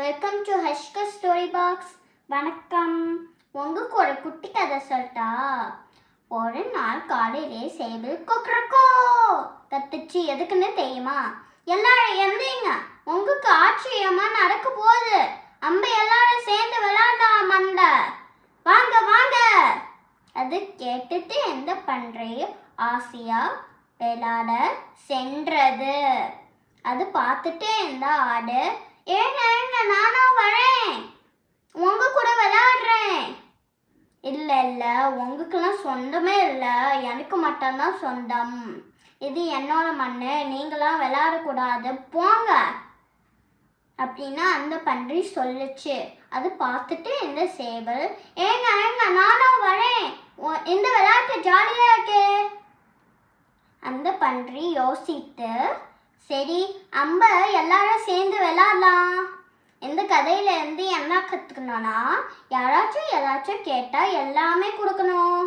Welcome to ஹஷ்க story box வணக்கம். உங்களுக்கு ஒரு குட்டி கதை சொல்லிட்டா? ஒரு நாள் காலையிலே சேவல் கொக்கரக்கோ கத்துச்சு எதுக்குன்னு தெரியுமா? எல்லாரும் எந்தீங்க உங்களுக்கு ஆச்சரியமா நடக்க போகுது. அம்ப எல்லாரும் சேர்ந்து விளையாடலாம் மண்ட வாங்க வாங்க. அது கேட்டுட்டு என்ன பண்றையும் ஆசையா விளையாட சென்றது. அது பார்த்துட்டு இந்த ஆடு ஏங்க ஏங்க நானும் வரேன். உங்க கூட விளையாடுறேன். இல்லை இல்லை உங்களுக்கெல்லாம் சொந்தமே இல்லை. எனக்கு மட்டும்தான் சொந்தம். இது என்னோட மண்ணு. நீங்களாம் விளையாடக்கூடாது. போங்க. அப்படின்னு அந்த பன்றி சொல்லுச்சு. அது பார்த்துட்டு இந்த சேவல் ஏங்க ஏங்க நானும் வரேன். இந்த விளையாட்டு ஜாலியா இருக்கு. அந்த பன்றி யோசித்து சரி அம்ப எல்லாரும் விளாடலாம். இந்த கதையிலேருந்து என்ன கற்றுக்கணும்னா யாராச்சும் ஏதாச்சும் கேட்டால் எல்லாமே கொடுக்கணும்.